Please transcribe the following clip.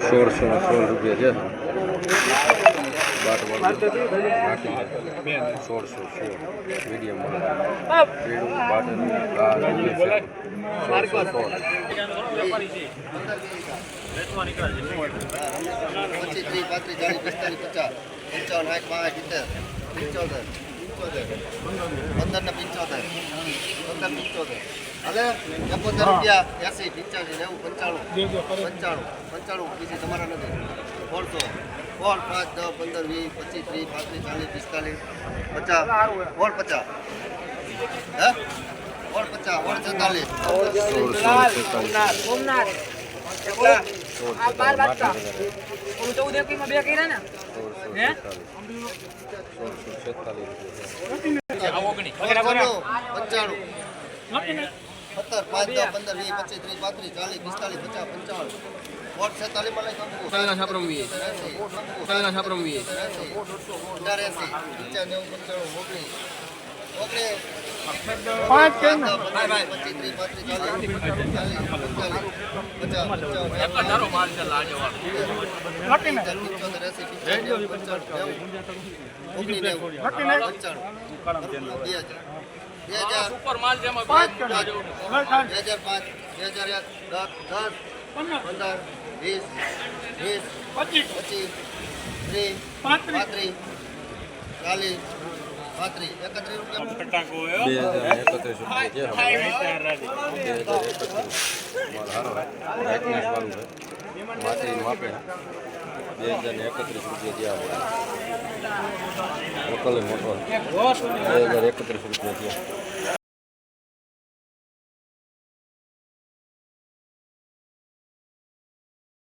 સોળસો ને સોળ રૂપિયા છે સોળસો સોળ મીડિયમ સોળસો સોળ પચીસ ત્રીસ પાંત્રીસ ચાલીસ પિસ્તાલીસ પચાસ પંચાવન સાઠ પાંચ સિત્તેર પંચોતેર પંદર ને પંચોતેર. પંદર પંચોતેર. હવે એકોતેર રૂપિયા એસી પંચ્યાસી નેવું પંચાણું. પંચાણું. પંચાણું બીજી તમારા નથી. સોળસો સોળ પાંચ દસ પંદર વીસ પચીસ ત્રીસ પાંત્રીસ ચાલીસ પિસ્તાલીસ પચાસ. સોળ પચાસ. હે? સોળ પચાસ. સોળ છેતાલીસ. સોમનાથ. સોળ આ બાર છેતાલીસ વાગતા. બાટલ ઓલું ચૌદ એકવીસમાં બે કર્યા ને હે? છેતાલીસ પાંચ દસ પંદર વીસ પિસ્તાલીસ પચાસ પચીસ. ત્રીસ પાંત્રીસ. ચાલીસ બે હજાર ને એકત્રીસ રૂપિયા. આપણે લોકલ મોટો બે હજાર એકત્રીસ રૂપિયા થયા